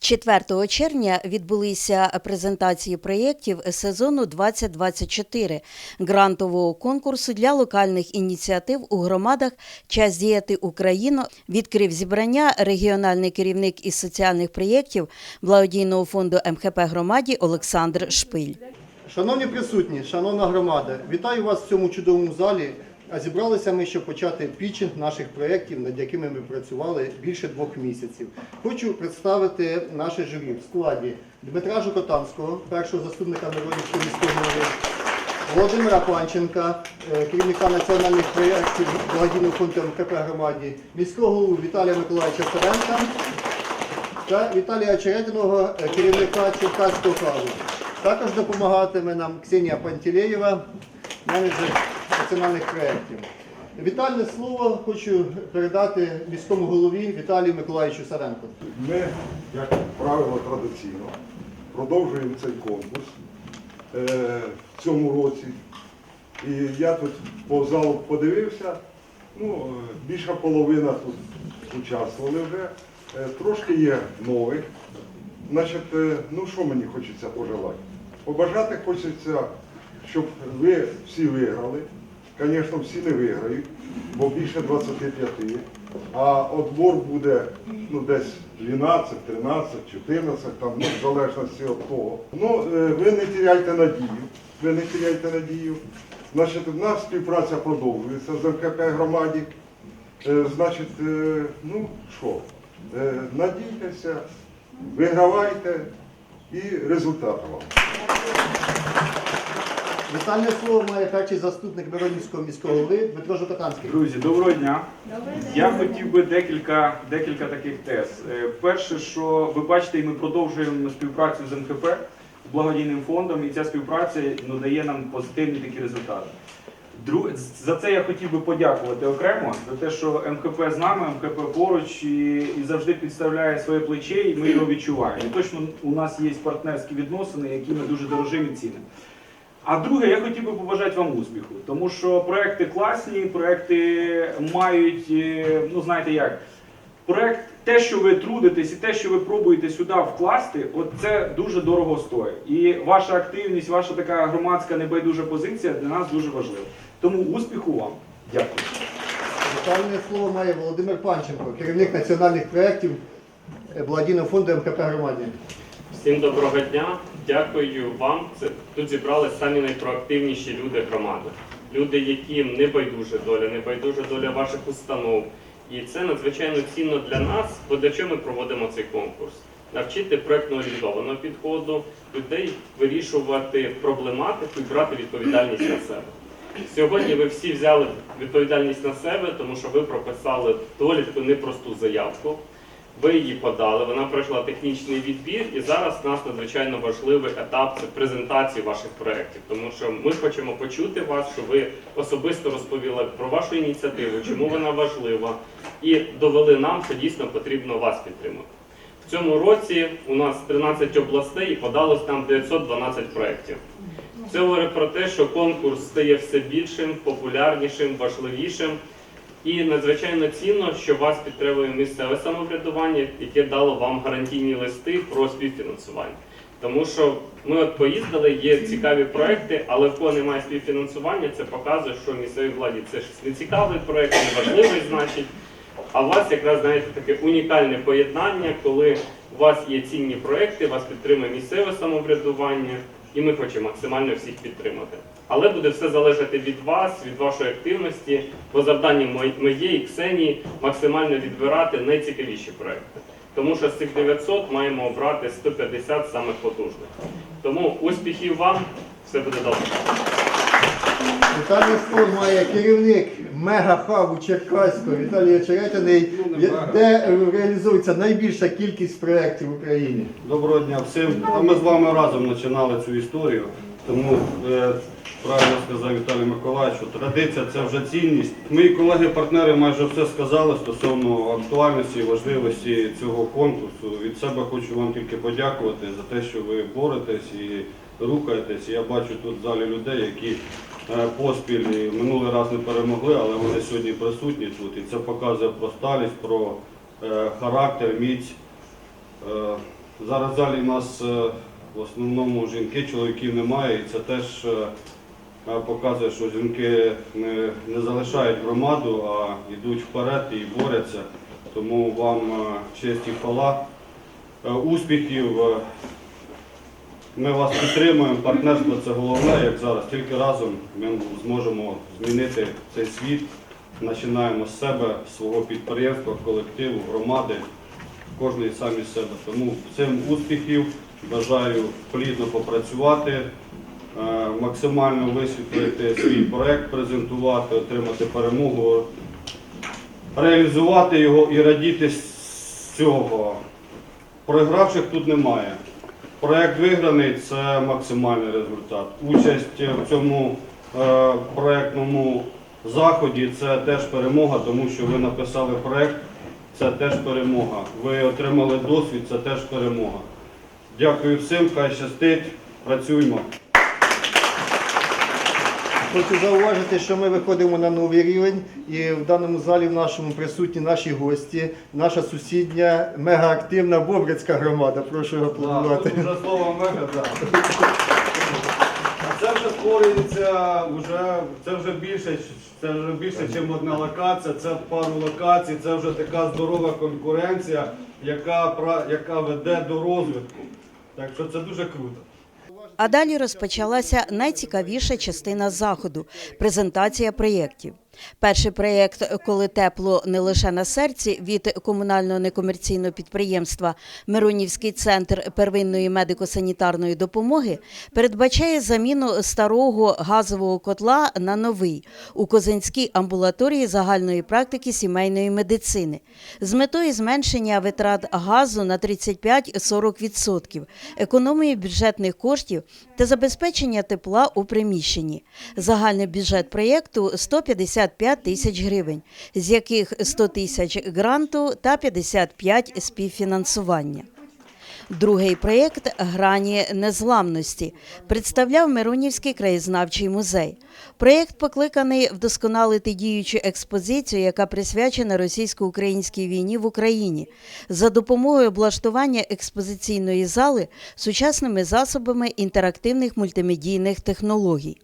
4 червня відбулися презентації проєктів сезону 2024 грантового конкурсу для локальних ініціатив у громадах Час діяти Україну відкрив зібрання регіональний керівник із соціальних проєктів благодійного фонду МХП громаді Олександр Шпиль. Шановні присутні, шановна громада, вітаю вас в цьому чудовому залі. А зібралися ми, щоб почати пітчинг наших проєктів, над якими ми працювали більше двох місяців. Хочу представити наше журі в складі Дмитра Жукотанського, першого заступника Миронівського міського голови, Володимира Панченка, е, керівника національних проєктів благодійного фонду МКП громаді, міського голову Віталія Миколаївича Саренка та Віталія Черетиного, е, керівника Черкаського хабу. Також допомагатиме нам Ксенія Пантелеєва, менеджер національних проєктів. Вітальне слово хочу передати міському голові Віталію Миколаївичу Саренку. Ми, як правило, традиційно продовжуємо цей конкурс е, в цьому році. І я тут по залу подивився, ну, е, більша половина тут участвували вже. Е, трошки є нових. Значить, е, ну що мені хочеться пожелати? Побажати хочеться, щоб ви всі виграли. Звісно, всі не виграють, бо більше 25. А отбор буде ну, десь 12, 13, 14, там, ну, в залежності від того. Ну, е, ви не теряйте надію. Ви не теряйте надію. Значить, у нас співпраця продовжується з МКП громаді. Е, Значить, е, ну що, надійтеся, вигравайте і результат вам. Вітальне слово має перший заступник Миронівського міського голови Дмитро Жукотанський. Друзі, доброго дня. Я хотів би декілька, декілька таких тез. Е, Перше, що ви бачите, і ми продовжуємо співпрацю з МХП, з благодійним фондом, і ця співпраця ну, дає нам позитивні такі результати. Друг- За це я хотів би подякувати окремо за те, що МХП з нами, МХП поруч і, і завжди підставляє своє плече, і ми його відчуваємо. І точно у нас є партнерські відносини, які ми дуже дорожимо і цінимо. А друге, я хотів би побажати вам успіху, тому що проекти класні, проекти мають, е, ну знаєте як, проект, те, що ви трудитесь, і те, що ви пробуєте сюди вкласти, от це дуже дорого стоїть. І ваша активність, ваша така громадська небайдужа позиція для нас дуже важлива. Тому успіху вам. Дякую. Вітальне слово має Володимир Панченко, керівник національних проєктів е, благодійного фонду МКП громаді. Всім доброго дня. Дякую вам. Це тут зібрали самі найпроактивніші люди громади. Люди, яким не байдуже доля, не байдуже доля ваших установ. І це надзвичайно цінно для нас, бо для чого ми проводимо цей конкурс? Навчити проєктно орієнтованого підходу, людей вирішувати проблематику і брати відповідальність на себе. Сьогодні ви всі взяли відповідальність на себе, тому що ви прописали доволі таку непросту заявку. Ви її подали, вона пройшла технічний відбір, і зараз у нас надзвичайно важливий етап це презентації ваших проєктів. Тому що ми хочемо почути вас, що ви особисто розповіли про вашу ініціативу, чому вона важлива, і довели нам, що дійсно потрібно вас підтримати. В цьому році у нас 13 областей і подалось там 912 проєктів. Це говорить про те, що конкурс стає все більшим, популярнішим, важливішим. І надзвичайно цінно, що вас підтримує місцеве самоврядування, яке дало вам гарантійні листи про співфінансування. Тому що ми от поїздили, є цікаві проекти, але в кого немає співфінансування, це показує, що місцевій владі це щось не цікавий проект, неважливий, значить. А у вас якраз знаєте таке унікальне поєднання, коли у вас є цінні проекти, вас підтримує місцеве самоврядування, і ми хочемо максимально всіх підтримати. Але буде все залежати від вас, від вашої активності, бо завданням мої- моєї Ксенії максимально відбирати найцікавіші проекти. Тому що з цих 900 маємо обрати 150 самих потужних. Тому успіхів вам, все буде добре. Вітальне слово має керівник мега-хабу Черкаського Віталій Черетиний, де реалізується найбільша кількість проєктів в Україні. Доброго дня всім. А ми з вами разом починали цю історію. Тому е, правильно сказав Віталій Миколаївич, що традиція це вже цінність. Мої колеги-партнери майже все сказали стосовно актуальності і важливості цього конкурсу. Від себе хочу вам тільки подякувати за те, що ви боретесь і рухаєтесь. Я бачу тут в залі людей, які е, поспіль минулий раз не перемогли, але вони сьогодні присутні тут. І це показує про сталість, про е, характер, міць. Е, Зараз в залі у нас в основному жінки, чоловіків немає, і це теж е, е, показує, що жінки не, не залишають громаду, а йдуть вперед і борються. Тому вам е, честь і хвала, успіхів. Ми вас підтримуємо. Партнерство це головне, як зараз. Тільки разом ми зможемо змінити цей світ. Починаємо з себе, свого підприємства, колективу, громади, кожної самі з себе. Тому всім успіхів, бажаю плідно попрацювати, е, максимально висвітлити свій проект, презентувати, отримати перемогу, реалізувати його і радіти з цього. Програвших тут немає. Проект виграний це максимальний результат. Участь в цьому е, проектному заході це теж перемога, тому що ви написали проект, це теж перемога. Ви отримали досвід, це теж перемога. Дякую всім, хай щастить, працюємо. Хочу зауважити, що ми виходимо на новий рівень, і в даному залі в нашому присутні наші гості, наша сусідня мегаактивна Бобрицька громада. Прошу аплодувати. Тут вже слово мега, да. А це вже створюється, вже, це вже більше, це вже більше, ніж одна локація, це пару локацій, це вже така здорова конкуренція, яка, яка веде до розвитку. Так що це дуже круто. А далі розпочалася найцікавіша частина заходу презентація проєктів. Перший проєкт Коли тепло не лише на серці від комунального некомерційного підприємства Миронівський центр первинної медико-санітарної допомоги передбачає заміну старого газового котла на новий у Козинській амбулаторії загальної практики сімейної медицини з метою зменшення витрат газу на 35-40%, економії бюджетних коштів та забезпечення тепла у приміщенні. Загальний бюджет проєкту 155 тисяч гривень, з яких 100 тисяч гранту та 55 співфінансування. Другий проєкт Грані незламності представляв Миронівський краєзнавчий музей. Проєкт покликаний вдосконалити діючу експозицію, яка присвячена російсько-українській війні в Україні, за допомогою облаштування експозиційної зали сучасними засобами інтерактивних мультимедійних технологій.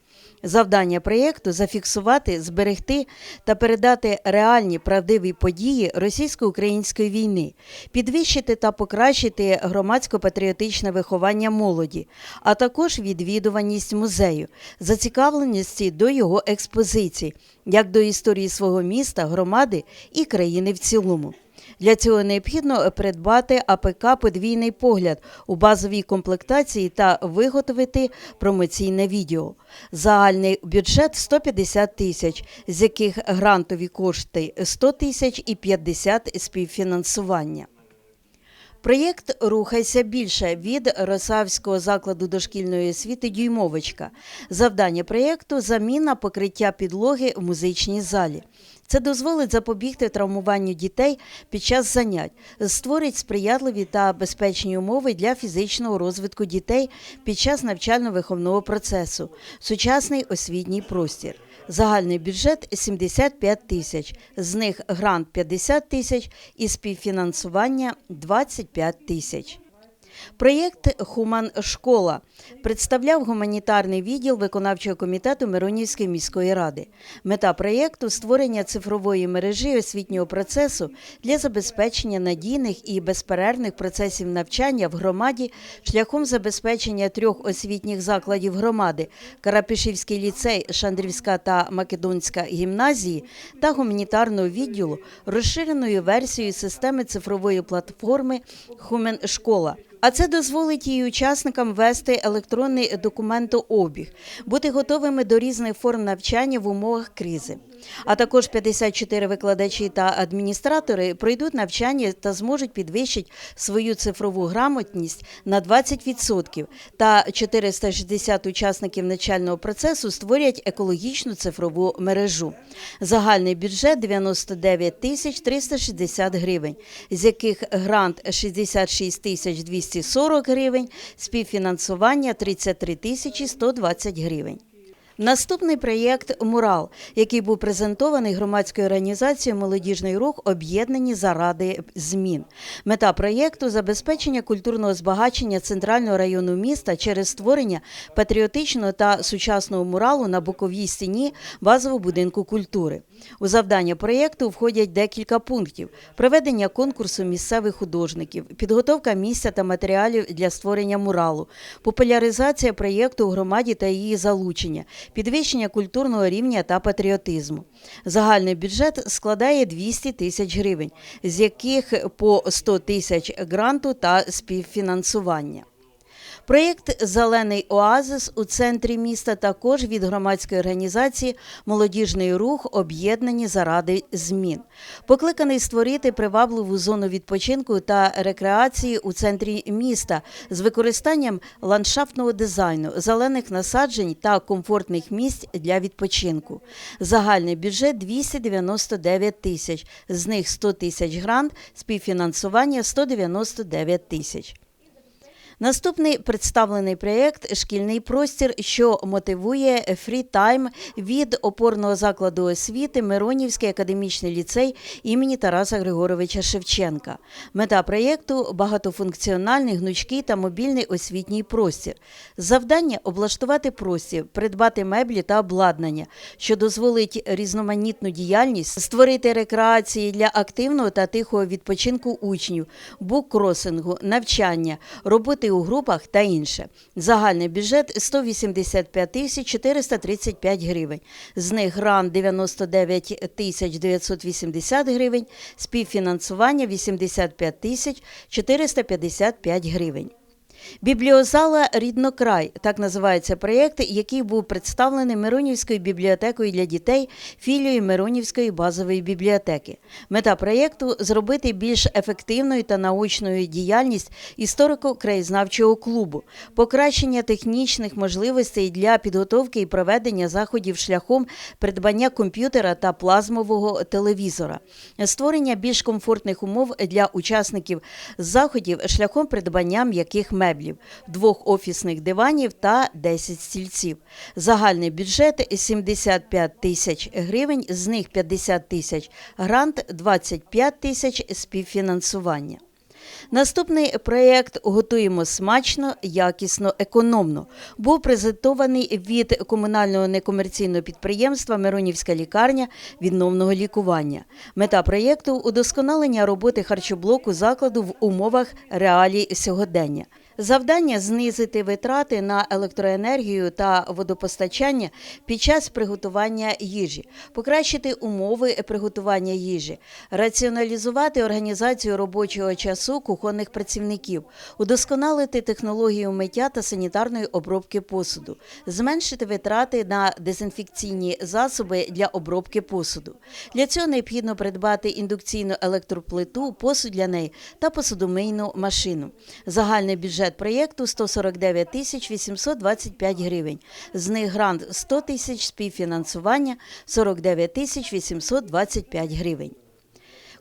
Завдання проєкту зафіксувати, зберегти та передати реальні правдиві події російсько-української війни, підвищити та покращити громадсько-патріотичне виховання молоді, а також відвідуваність музею, зацікавленості до його експозицій, як до історії свого міста, громади і країни в цілому. Для цього необхідно придбати АПК подвійний погляд у базовій комплектації та виготовити промоційне відео. Загальний бюджет 150 тисяч, з яких грантові кошти 100 тисяч і 50 співфінансування. Проєкт Рухайся більше від Росавського закладу дошкільної освіти Дюймовочка. Завдання проєкту заміна покриття підлоги в музичній залі. Це дозволить запобігти травмуванню дітей під час занять, створить сприятливі та безпечні умови для фізичного розвитку дітей під час навчально-виховного процесу, сучасний освітній простір. Загальний бюджет 75 тисяч, з них грант 50 тисяч і співфінансування 25 тисяч. Проєкт Хуман школа представляв гуманітарний відділ виконавчого комітету Миронівської міської ради. Мета проєкту створення цифрової мережі освітнього процесу для забезпечення надійних і безперервних процесів навчання в громаді шляхом забезпечення трьох освітніх закладів громади Карапішівський ліцей, Шандрівська та Македонська гімназії та гуманітарного відділу розширеною версією системи цифрової платформи Хумен школа. А це дозволить її учасникам вести електронний документообіг, бути готовими до різних форм навчання в умовах кризи. А також 54 викладачі та адміністратори пройдуть навчання та зможуть підвищити свою цифрову грамотність на 20%, та 460 учасників навчального процесу створять екологічну цифрову мережу. Загальний бюджет 99 тисяч 360 гривень, з яких грант 66 тисяч 240 гривень, співфінансування 33 тисячі 120 гривень. Наступний проєкт Мурал, який був презентований громадською організацією Молодіжний рух об'єднані заради змін. Мета проєкту забезпечення культурного збагачення центрального району міста через створення патріотичного та сучасного муралу на боковій стіні базового будинку культури. У завдання проєкту входять декілька пунктів: проведення конкурсу місцевих художників, підготовка місця та матеріалів для створення муралу, популяризація проєкту у громаді та її залучення, підвищення культурного рівня та патріотизму. Загальний бюджет складає 200 тисяч гривень, з яких по 100 тисяч гранту та співфінансування. Проєкт Зелений оазис у центрі міста також від громадської організації Молодіжний рух об'єднані заради змін. Покликаний створити привабливу зону відпочинку та рекреації у центрі міста з використанням ландшафтного дизайну, зелених насаджень та комфортних місць для відпочинку. Загальний бюджет 299 тисяч, з них 100 тисяч грант, співфінансування 199 тисяч. Наступний представлений проєкт Шкільний простір, що мотивує фрі-тайм від опорного закладу освіти Миронівський академічний ліцей імені Тараса Григоровича Шевченка. Мета проєкту багатофункціональний, гнучкий та мобільний освітній простір. Завдання облаштувати простір, придбати меблі та обладнання, що дозволить різноманітну діяльність, створити рекреації для активного та тихого відпочинку учнів, буккросингу, навчання, роботи у групах та інше. Загальний бюджет 185 тисяч 435 гривень. З них грант 99 тисяч 980 гривень, співфінансування 85 тисяч 455 гривень. Бібліозала Ріднокрай так називається проєкт, який був представлений Миронівською бібліотекою для дітей філією Миронівської базової бібліотеки. Мета проєкту зробити більш ефективною та научною діяльність історико-краєзнавчого клубу, покращення технічних можливостей для підготовки і проведення заходів шляхом придбання комп'ютера та плазмового телевізора, створення більш комфортних умов для учасників заходів шляхом придбання м'яких меблів, двох офісних диванів та 10 стільців. Загальний бюджет 75 тисяч гривень, з них 50 тисяч грант, 25 тисяч співфінансування. Наступний проєкт Готуємо смачно, якісно, економно був презентований від комунального некомерційного підприємства Миронівська лікарня відновного лікування. Мета проєкту удосконалення роботи харчоблоку закладу в умовах реалій сьогодення. Завдання знизити витрати на електроенергію та водопостачання під час приготування їжі, покращити умови приготування їжі, раціоналізувати організацію робочого часу кухонних працівників, удосконалити технологію миття та санітарної обробки посуду, зменшити витрати на дезінфекційні засоби для обробки посуду. Для цього необхідно придбати індукційну електроплиту, посуд для неї та посудомийну машину. Загальний бюджет проєкту 149 тисяч 825 гривень. З них грант 100 тисяч, співфінансування 49 тисяч 825 гривень.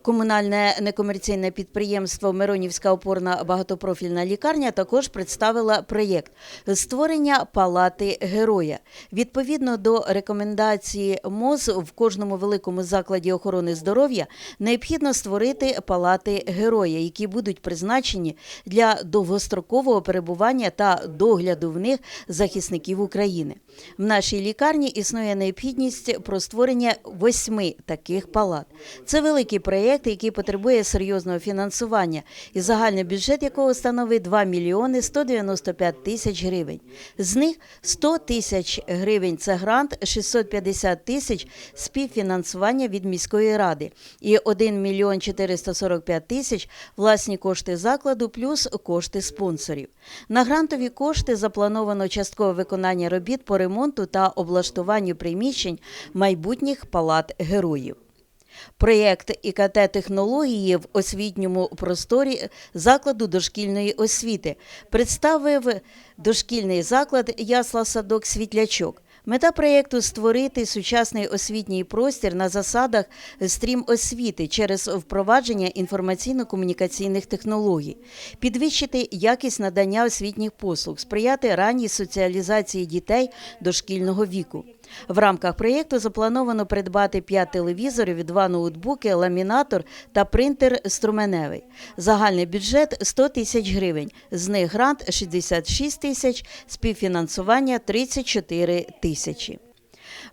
Комунальне некомерційне підприємство Миронівська опорна багатопрофільна лікарня також представила проєкт створення палати героя. Відповідно до рекомендації МОЗ в кожному великому закладі охорони здоров'я необхідно створити палати героя, які будуть призначені для довгострокового перебування та догляду в них захисників України. В нашій лікарні існує необхідність про створення восьми таких палат. Це великий проєкт, який потребує серйозного фінансування, і загальний бюджет якого становить 2 мільйони 195 тисяч гривень. З них 100 тисяч гривень це грант, 650 тисяч співфінансування від міської ради і 1 мільйон 445 тисяч власні кошти закладу плюс кошти спонсорів. На грантові кошти заплановано часткове виконання робіт по ремонту та облаштуванню приміщень майбутніх палат героїв. Проєкт ІКТ технології в освітньому просторі закладу дошкільної освіти представив дошкільний заклад Ясла Садок Світлячок. Мета проєкту створити сучасний освітній простір на засадах стрім освіти через впровадження інформаційно-комунікаційних технологій, підвищити якість надання освітніх послуг, сприяти ранній соціалізації дітей дошкільного віку. В рамках проєкту заплановано придбати 5 телевізорів, 2 ноутбуки, ламінатор та принтер струменевий. Загальний бюджет 100 тисяч гривень. З них грант 66 тисяч, співфінансування 34 тисячі.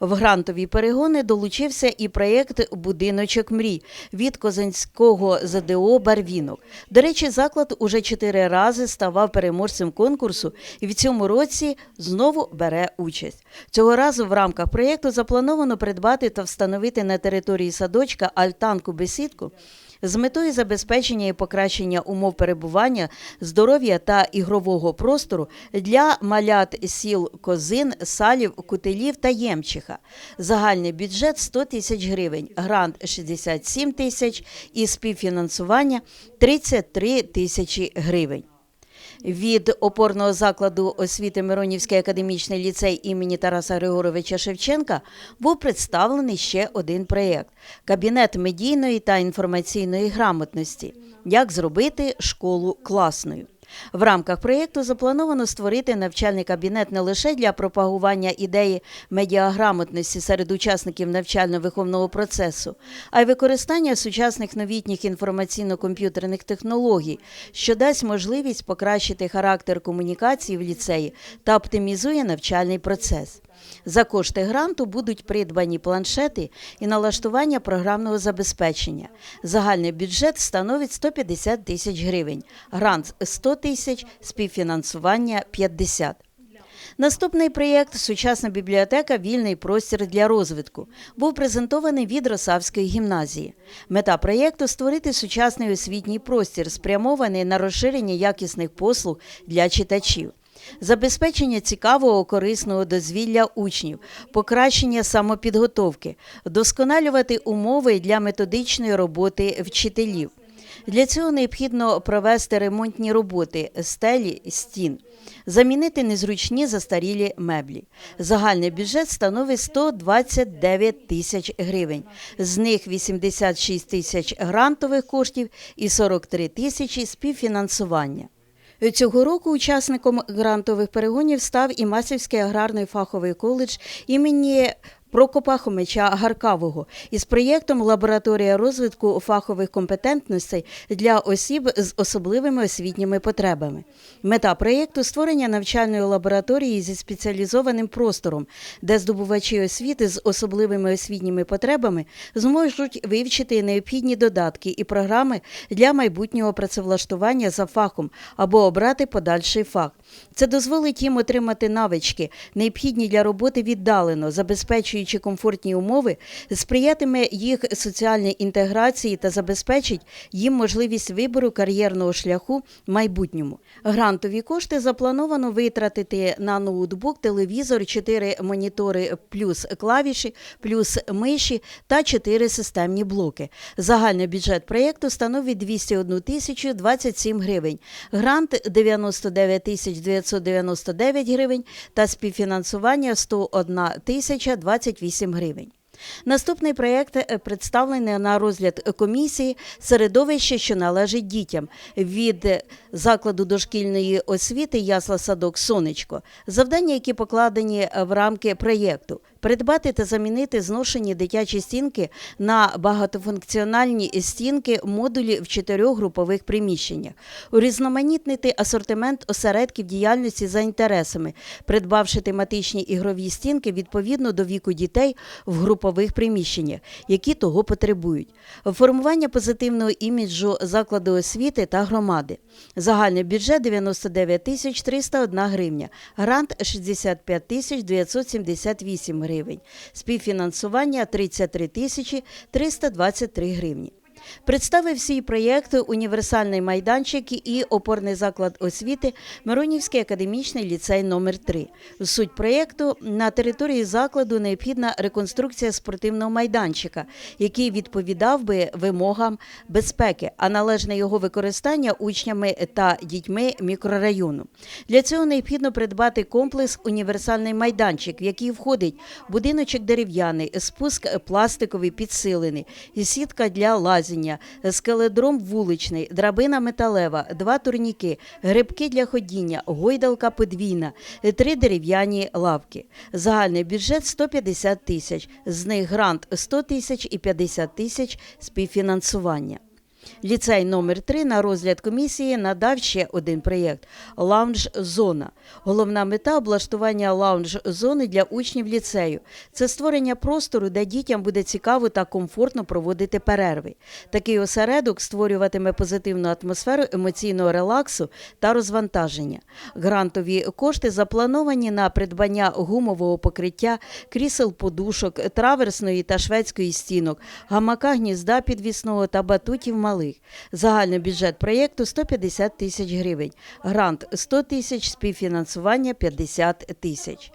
В грантові перегони долучився і проєкт Будиночок мрій від Козанського ЗДО Барвінок. До речі, заклад уже чотири рази ставав переможцем конкурсу і в цьому році знову бере участь. Цього разу в рамках проєкту заплановано придбати та встановити на території садочка альтанку бесідку з метою забезпечення і покращення умов перебування, здоров'я та ігрового простору для малят сіл Козин, Салів, Кутилів та Ємчиха. Загальний бюджет 100 тисяч гривень, грант 67 тисяч і співфінансування 33 тисячі гривень. Від опорного закладу освіти Миронівський академічний ліцей імені Тараса Григоровича Шевченка був представлений ще один проєкт Кабінет медійної та інформаційної грамотності. Як зробити школу класною. В рамках проєкту заплановано створити навчальний кабінет не лише для пропагування ідеї медіаграмотності серед учасників навчально-виховного процесу, а й використання сучасних новітніх інформаційно-комп'ютерних технологій, що дасть можливість покращити характер комунікації в ліцеї та оптимізує навчальний процес. За кошти гранту будуть придбані планшети і налаштування програмного забезпечення. Загальний бюджет становить 150 тисяч гривень, грант 100 тисяч, співфінансування 50. Наступний проєкт Сучасна бібліотека Вільний простір для розвитку був презентований від Росавської гімназії. Мета проєкту створити сучасний освітній простір, спрямований на розширення якісних послуг для читачів. Забезпечення цікавого корисного дозвілля учнів, покращення самопідготовки, вдосконалювати умови для методичної роботи вчителів. Для цього необхідно провести ремонтні роботи стелі стін, замінити незручні застарілі меблі. Загальний бюджет становить 129 тисяч гривень. З них 86 тисяч грантових коштів і 43 тисячі співфінансування. Цього року учасником грантових перегонів став і Масівський аграрний фаховий коледж імені Прокопа Хомича Гаркавого із проєктом Лабораторія розвитку фахових компетентностей для осіб з особливими освітніми потребами. Мета проєкту створення навчальної лабораторії зі спеціалізованим простором, де здобувачі освіти з особливими освітніми потребами зможуть вивчити необхідні додатки і програми для майбутнього працевлаштування за фахом або обрати подальший фах. Це дозволить їм отримати навички, необхідні для роботи віддалено, забезпечуючи комфортні умови, сприятиме їх соціальній інтеграції та забезпечить їм можливість вибору кар'єрного шляху в майбутньому. Грантові кошти заплановано витратити на ноутбук, телевізор, 4 монітори плюс клавіші, плюс миші та 4 системні блоки. Загальний бюджет проєкту становить 201 тисячу 27 гривень. Грант 99 тисяч 999 гривень та співфінансування 101 тисяча 28 гривень. Наступний проєкт е, представлений на розгляд комісії середовище, що належить дітям від е, закладу дошкільної освіти Ясла Садок Сонечко. Завдання, які покладені е, в рамки проєкту. Придбати та замінити зношені дитячі стінки на багатофункціональні стінки модулі в чотирьох групових приміщеннях, урізноманітнити асортимент осередків діяльності за інтересами, придбавши тематичні ігрові стінки відповідно до віку дітей в групових приміщеннях, які того потребують, формування позитивного іміджу закладу освіти та громади. Загальний бюджет 99 тисяч 301 гривня, грант 65 тисяч 978 гривень, співфінансування 33 тисячі 323 гривні. Представив свій проєкт універсальний майданчик і опорний заклад освіти Миронівський академічний ліцей номер 3 Суть проєкту на території закладу необхідна реконструкція спортивного майданчика, який відповідав би вимогам безпеки, а належне його використання учнями та дітьми мікрорайону. Для цього необхідно придбати комплекс універсальний майданчик, в який входить будиночок дерев'яний, спуск пластиковий підсилений, сітка для лазіння, скеледром вуличний, драбина металева, два турніки, грибки для ходіння, гойдалка подвійна, три дерев'яні лавки. Загальний бюджет 150 тисяч, з них грант 100 тисяч і 50 тисяч співфінансування. Ліцей номер 3 на розгляд комісії надав ще один проєкт лаунж-зона. Головна мета облаштування лаунж-зони для учнів ліцею. Це створення простору, де дітям буде цікаво та комфортно проводити перерви. Такий осередок створюватиме позитивну атмосферу емоційного релаксу та розвантаження. Грантові кошти заплановані на придбання гумового покриття, крісел подушок, траверсної та шведської стінок, гамака гнізда підвісного та батутів малих. Загальний бюджет проєкту 150 тисяч гривень, грант 100 тисяч, співфінансування 50 тисяч.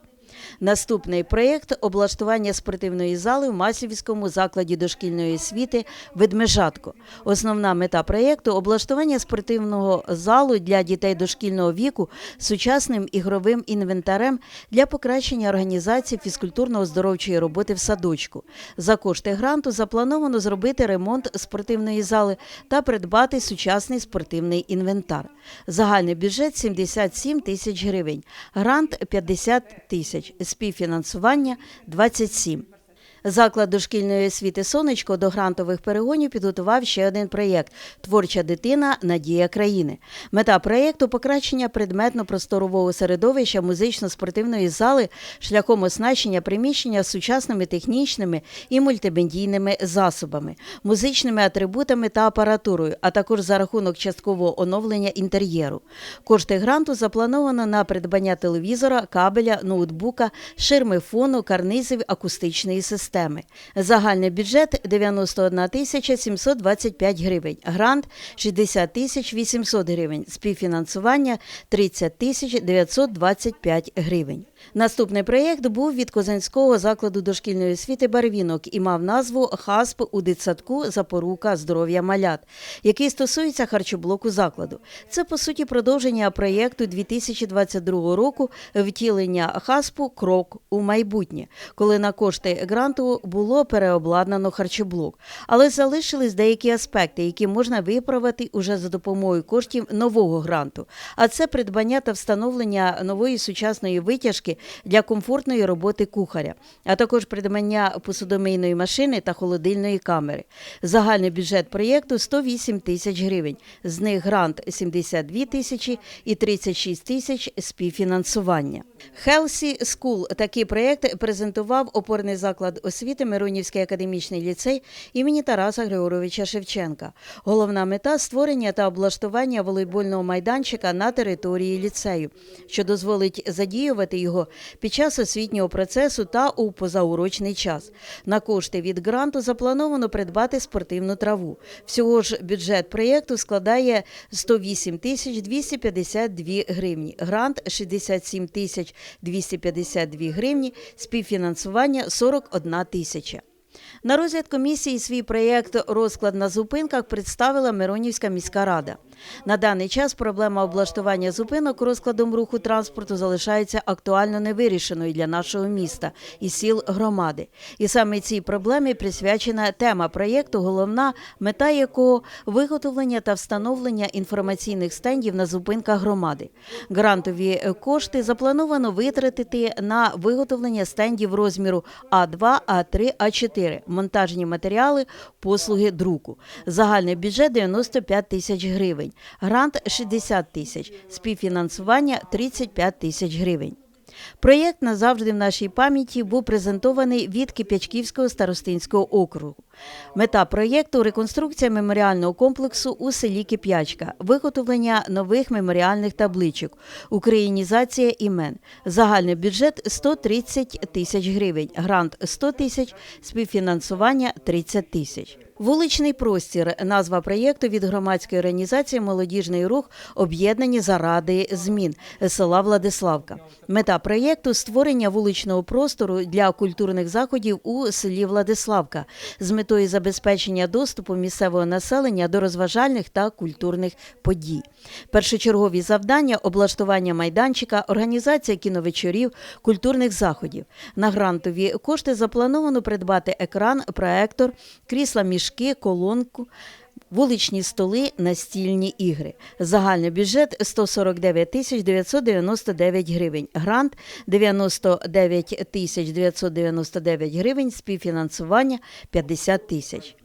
Наступний проєкт облаштування спортивної зали в Маслівському закладі дошкільної освіти Ведмежатко. Основна мета проєкту облаштування спортивного залу для дітей дошкільного віку сучасним ігровим інвентарем для покращення організації фізкультурно-оздоровчої роботи в садочку. За кошти гранту заплановано зробити ремонт спортивної зали та придбати сучасний спортивний інвентар. Загальний бюджет 77 тисяч гривень, грант 50 тисяч, співфінансування 27. Заклад дошкільної освіти Сонечко до грантових перегонів підготував ще один проєкт Творча дитина Надія країни. Мета проєкту покращення предметно-просторового середовища музично-спортивної зали шляхом оснащення приміщення сучасними технічними і мультимедійними засобами, музичними атрибутами та апаратурою, а також за рахунок часткового оновлення інтер'єру. Кошти гранту заплановано на придбання телевізора, кабеля, ноутбука, ширми фону, карнизів акустичної системи. Загальний бюджет 91 тисяча 725 гривень, грант 60 тисяч 800 гривень, співфінансування 30 тисяч 925 гривень. Наступний проєкт був від Козанського закладу дошкільної освіти Барвінок і мав назву ХАСП у дитсадку Запорука здоров'я малят, який стосується харчоблоку закладу. Це по суті продовження проєкту 2022 року втілення ХАСПу Крок у майбутнє, коли на кошти гранту було переобладнано харчоблок. Але залишились деякі аспекти, які можна виправити уже за допомогою коштів нового гранту. А це придбання та встановлення нової сучасної витяжки для комфортної роботи кухаря, а також придбання посудомийної машини та холодильної камери. Загальний бюджет проєкту 108 тисяч гривень. З них грант 72 тисячі і 36 тисяч співфінансування. Хелсі School – такий проєкт презентував опорний заклад освіти Миронівський академічний ліцей імені Тараса Григоровича Шевченка. Головна мета створення та облаштування волейбольного майданчика на території ліцею, що дозволить задіювати його під час освітнього процесу та у позаурочний час. На кошти від гранту заплановано придбати спортивну траву. Всього ж бюджет проєкту складає 108 тисяч 252 гривні, грант 67 тисяч 252 гривні, співфінансування 41 тисяча. На розгляд комісії свій проєкт Розклад на зупинках представила Миронівська міська рада. На даний час проблема облаштування зупинок розкладом руху транспорту залишається актуально невирішеною для нашого міста і сіл громади. І саме цій проблемі присвячена тема проєкту, головна мета якого виготовлення та встановлення інформаційних стендів на зупинках громади. Грантові кошти заплановано витратити на виготовлення стендів розміру А2, А3, А4, монтажні матеріали, послуги друку. Загальний бюджет 95 тисяч гривень, грант 60 тисяч, співфінансування 35 тисяч гривень. Проєкт назавжди в нашій пам'яті був презентований від Кип'ячківського старостинського округу. Мета проєкту реконструкція меморіального комплексу у селі Кип'ячка, виготовлення нових меморіальних табличок, українізація імен. Загальний бюджет 130 тисяч гривень, грант 100 тисяч, співфінансування 30 тисяч. Вуличний простір назва проєкту від громадської організації Молодіжний рух об'єднані заради змін села Владиславка. Мета проєкту створення вуличного простору для культурних заходів у селі Владиславка з метою забезпечення доступу місцевого населення до розважальних та культурних подій. Першочергові завдання облаштування майданчика, організація кіновечорів, культурних заходів. На грантові кошти заплановано придбати екран, проектор, крісла мішки, колонку. Вуличні столи, настільні ігри. Загальний бюджет 149 тисяч 999 гривень. Грант 99 тисяч 999 гривень. Співфінансування 50 тисяч.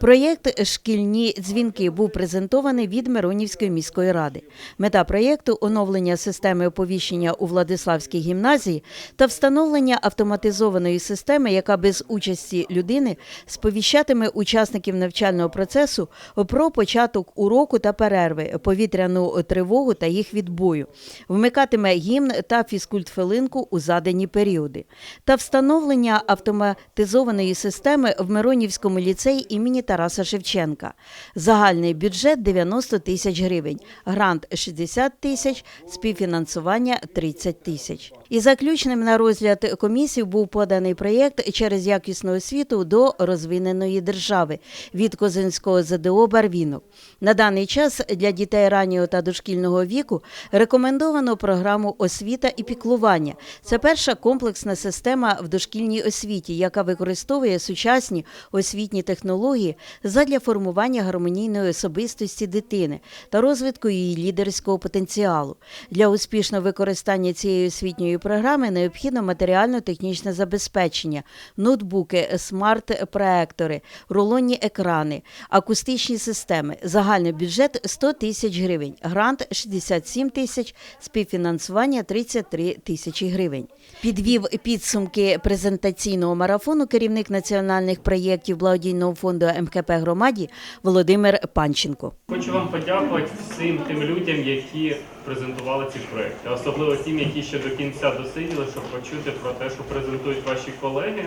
Проєкт Шкільні дзвінки був презентований від Миронівської міської ради. Мета проєкту оновлення системи оповіщення у Владиславській гімназії та встановлення автоматизованої системи, яка без участі людини сповіщатиме учасників навчального процесу про початок уроку та перерви, повітряну тривогу та їх відбою, вмикатиме гімн та фізкультхвилинку у задані періоди, та встановлення автоматизованої системи в Миронівському ліцеї імені Тараса Шевченка. Загальний бюджет 90 тисяч гривень, грант 60 тисяч, співфінансування 30 тисяч. І заключним на розгляд комісії був поданий проєкт через якісну освіту до розвиненої держави від Козинського ЗДО Барвінок. На даний час для дітей раннього та дошкільного віку рекомендовано програму освіта і піклування. Це перша комплексна система в дошкільній освіті, яка використовує сучасні освітні технології задля формування гармонійної особистості дитини та розвитку її лідерського потенціалу. Для успішного використання цієї освітньої програми необхідно матеріально-технічне забезпечення, ноутбуки, смарт-проектори, рулонні екрани, акустичні системи. Загальний бюджет 100 тисяч гривень, грант 67 тисяч, співфінансування 33 тисячі гривень. Підвів підсумки презентаційного марафону керівник національних проєктів благодійного фонду МКП громаді Володимир Панченко. Хочу вам подякувати всім тим людям, які презентували ці проекти, особливо тим, які ще до кінця досиділи, щоб почути про те, що презентують ваші колеги.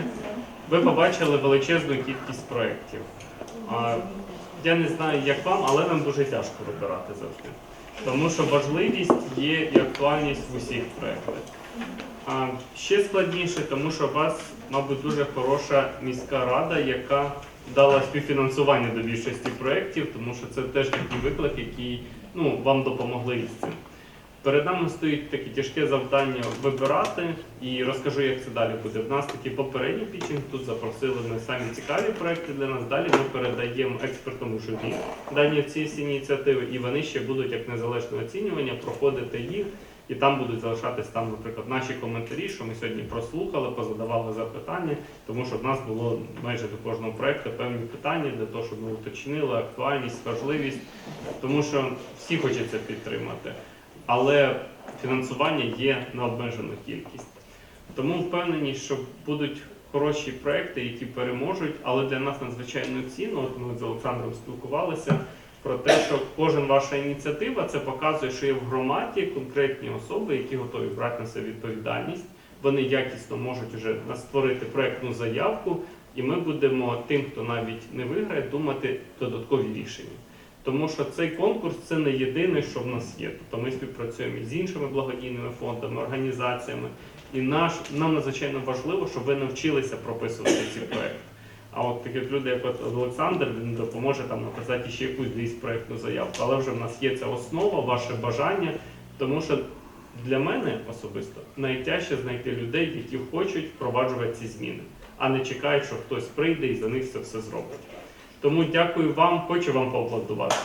Ви побачили величезну кількість проєктів. Я не знаю, як вам, але нам дуже тяжко вибирати завжди. Тому що важливість є і актуальність в усіх проєктах. А ще складніше, тому що у вас, мабуть, дуже хороша міська рада, яка дала співфінансування до більшості проєктів, тому що це теж такий виклик, який ну, вам допомогли із цим. Перед нами стоїть таке тяжке завдання вибирати і розкажу, як це далі буде. В нас такий попередній пічинг, тут запросили ми самі цікаві проекти для нас. Далі ми передаємо експертному журі дані ці всі ініціативи, і вони ще будуть як незалежне оцінювання, проходити їх. І там будуть залишатись там, наприклад, наші коментарі, що ми сьогодні прослухали, позадавали запитання, тому що в нас було майже до кожного проекту певні питання для того, щоб ми уточнили актуальність, важливість, тому що всі хочуть це підтримати, але фінансування є на обмежену кількість. Тому впевнені, що будуть хороші проекти, які переможуть, але для нас надзвичайно цінно. От ми з Олександром спілкувалися про те, що кожен ваша ініціатива це показує, що є в громаді конкретні особи, які готові брати на себе відповідальність. Вони якісно можуть вже створити проектну заявку, і ми будемо тим, хто навіть не виграє, думати додаткові рішення. Тому що цей конкурс це не єдине, що в нас є. Тобто ми співпрацюємо з іншими благодійними фондами, організаціями. І наш нам надзвичайно важливо, щоб ви навчилися прописувати ці проекти. А от таких людей, як от Олександр, він допоможе там написати ще якусь десь проєктну заявку. Але вже в нас є ця основа, ваше бажання, тому що для мене особисто найтяжче знайти людей, які хочуть впроваджувати ці зміни, а не чекають, що хтось прийде і за них це все зробить. Тому дякую вам, хочу вам поаплодувати.